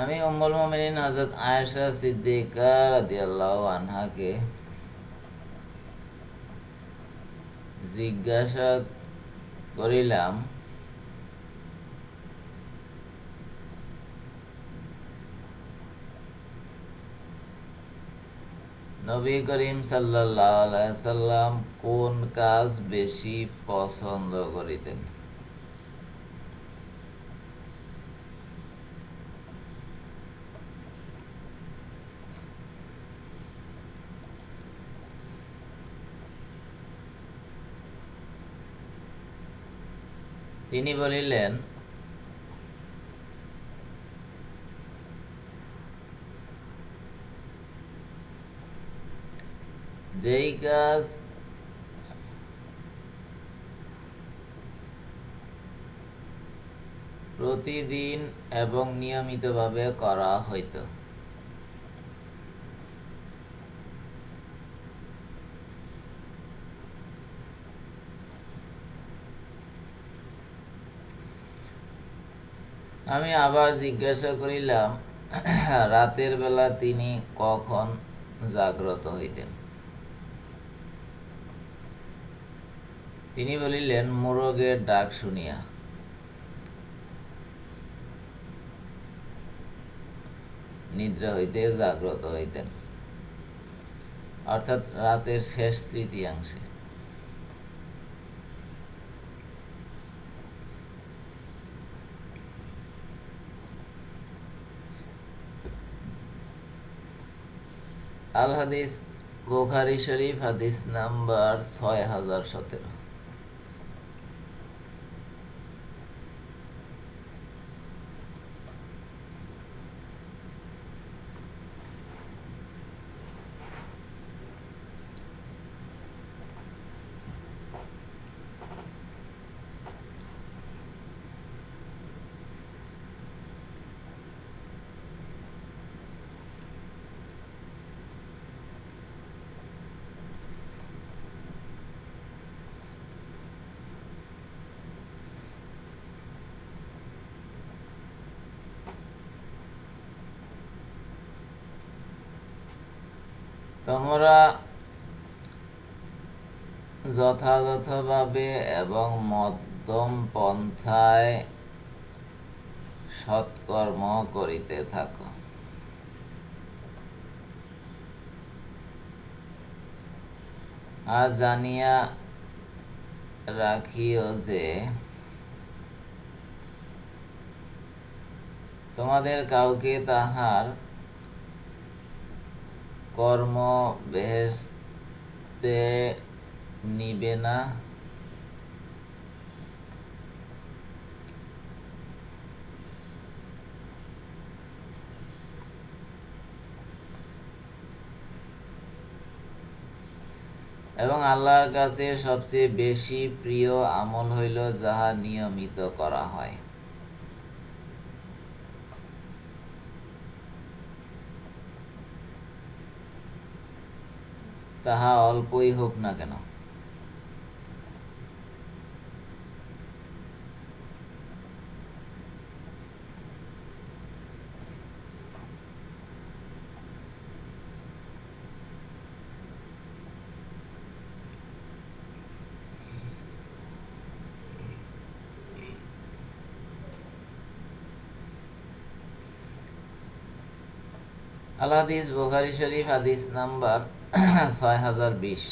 আমি উম্মুল মুমিনিন হযরত আয়েশা সিদ্দিকা রাদিয়াল্লাহু আনহাকে জিজ্ঞাসা করিলাম, নবী করিম আলাইহি সাল্লাম কোন কাজ বেশি পছন্দ করিতেন? তিনি বলিলেন যেই কাজ প্রতিদিন এবং নিয়মিতভাবে করা হইত আমি আবার জিজ্ঞাসা করিলাম, রাতের বেলা তিনি কখন জাগ্রত হইতেন? তিনি বলিলেন, মোরগের ডাক শুনিয়া। নিদ্রা হইতে জাগ্রত হইতেন। অর্থাৎ রাতের শেষ তৃতীয়াংশে। আল হাদিস বোখারি শরীফ হাদিস নাম্বার ছয় হাজার সতেরো। তোমরা যথাযথভাবে এবং মধ্যম পন্থায় সৎকর্ম করিতে থাকো। আর জানিয়া রাখিও যে, তোমাদের কাউকে তাহার কর্ম বেহেস্তে নিবে না। এবং আল্লাহর কাছে সবচেয়ে বেশি প্রিয় আমল হইল যাহা নিয়মিত করা হয়। তাহা অল্পই হোক না কেন। আল হাদিস বোখারি শরীফ হাদিস নাম্বার ছয় হাজার বিশ।